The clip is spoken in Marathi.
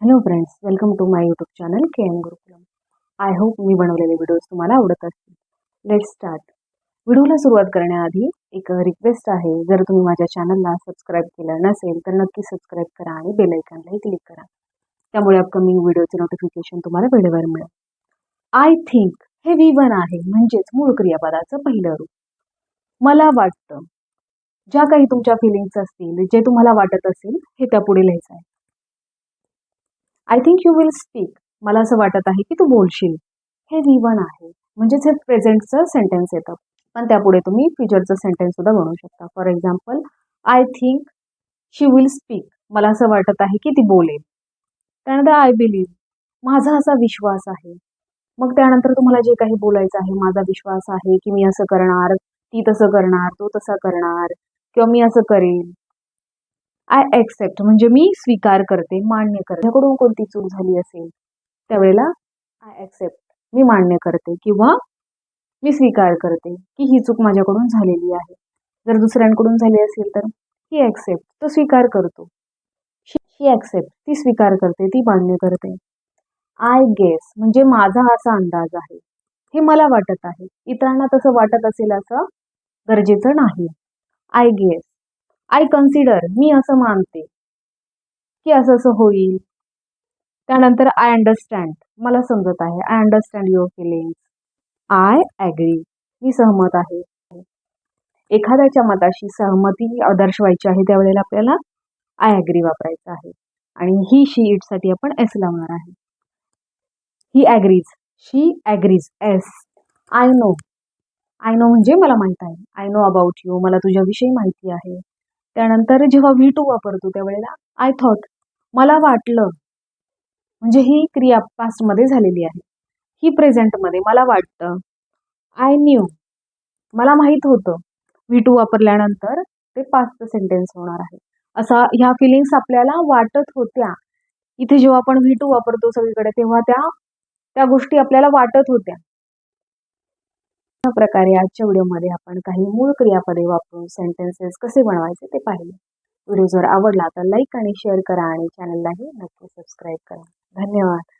Hello friends welcome to my YouTube channel K M Gurukulam I hope मी बनवलेले व्हिडिओज तुम्हाला आवडत असतील. लेट स्टार्ट व्हिडिओला सुरुवात करण्याआधी एक रिक्वेस्ट आहे. जर तुम्ही माझ्या चॅनलला सबस्क्राईब केलं नसेल तर नक्की सबस्क्राईब करा आणि बेलायकनलाही क्लिक करा. त्यामुळे अपकमिंग व्हिडिओचे नोटिफिकेशन तुम्हाला वेळेवर मिळेल. आय थिंक हे वी वन आहे म्हणजेच मूळ क्रियापदाचं पहिलं रूप. मला वाटतं ज्या काही तुमच्या फिलिंग्स असतील जे तुम्हाला वाटत असेल हे त्यापुढे लिहायचं आहे. I think you will speak मला असं वाटत आहे की तू बोलशील. हे वी वन आहे. म्हणजेच हे प्रेझेंटचं सेंटेन्स येतं. पण त्यापुढे तुम्ही फ्युचरचं सेंटेन्स सुद्धा बनवू शकता. For example I think she will speak मला असं वाटत आहे की ती बोलेल. त्यानंतर आय बिलीव्ह माझा असा विश्वास आहे. मग त्यानंतर तुम्हाला जे काही बोलायचं आहे माझा विश्वास आहे की मी असं करणार ती तसं करणार तो तसा करणार किंवा मी असं करेन. आय ॲक्सेप्ट म्हणजे मी स्वीकार करते मान्य करते. माझ्याकडून कोणती चूक झाली असेल त्यावेळेला आय ॲक्सेप्ट मी मान्य करते किंवा मी स्वीकार करते की ही चूक माझ्याकडून झालेली आहे. जर दुसऱ्यांकडून झाली असेल तर ही ॲक्सेप्ट तो स्वीकार करतो. ही ॲक्सेप्ट ती स्वीकार करते ती मान्य करते. आय गेस म्हणजे माझा असा अंदाज आहे. हे मला वाटत आहे. इतरांना तसं वाटत असेल असं गरजेचं नाही. आय गेस आय कन्सिडर मी असं मानते की असं असं होईल. त्यानंतर आय अंडरस्टँड मला समजत आहे. I understand your feelings I agree मी सहमत आहे. एखाद्याच्या मताशी सहमती दर्शवायची आहे त्यावेळेला आपल्याला आय ॲग्री वापरायचं आहे. आणि ही शी इटसाठी आपण एस लावणार आहे. He agrees she agrees S I know I know म्हणजे मला माहीत आहे. आय नो अबाउट यू मला तुझ्याविषयी माहिती आहे. त्यानंतर जेव्हा व्ही टू वापरतो त्यावेळेला आय थॉट मला वाटलं म्हणजे ही क्रिया पास्टमध्ये झालेली आहे. ही प्रेझेंटमध्ये मला वाटतं. आय न्यू मला माहीत होतं. व्ही टू वापरल्यानंतर ते पास्ट सेंटेन्स होणार आहे. असा ह्या फिलिंग्स आपल्याला वाटत होत्या. इथे जेव्हा आपण व्ही टू वापरतो सगळीकडे तेव्हा त्या त्या गोष्टी आपल्याला वाटत होत्या. अशा प्रकारे आजच्या व्हिडिओमध्ये आपण काही मूळ क्रियापदे वापरून सेंटेन्सेस कसे बनवायचे ते पाहिले. व्हिडिओ जर आवडला तर लाईक आणि शेअर करा आणि चॅनललाही नक्की सबस्क्राईब करा. धन्यवाद.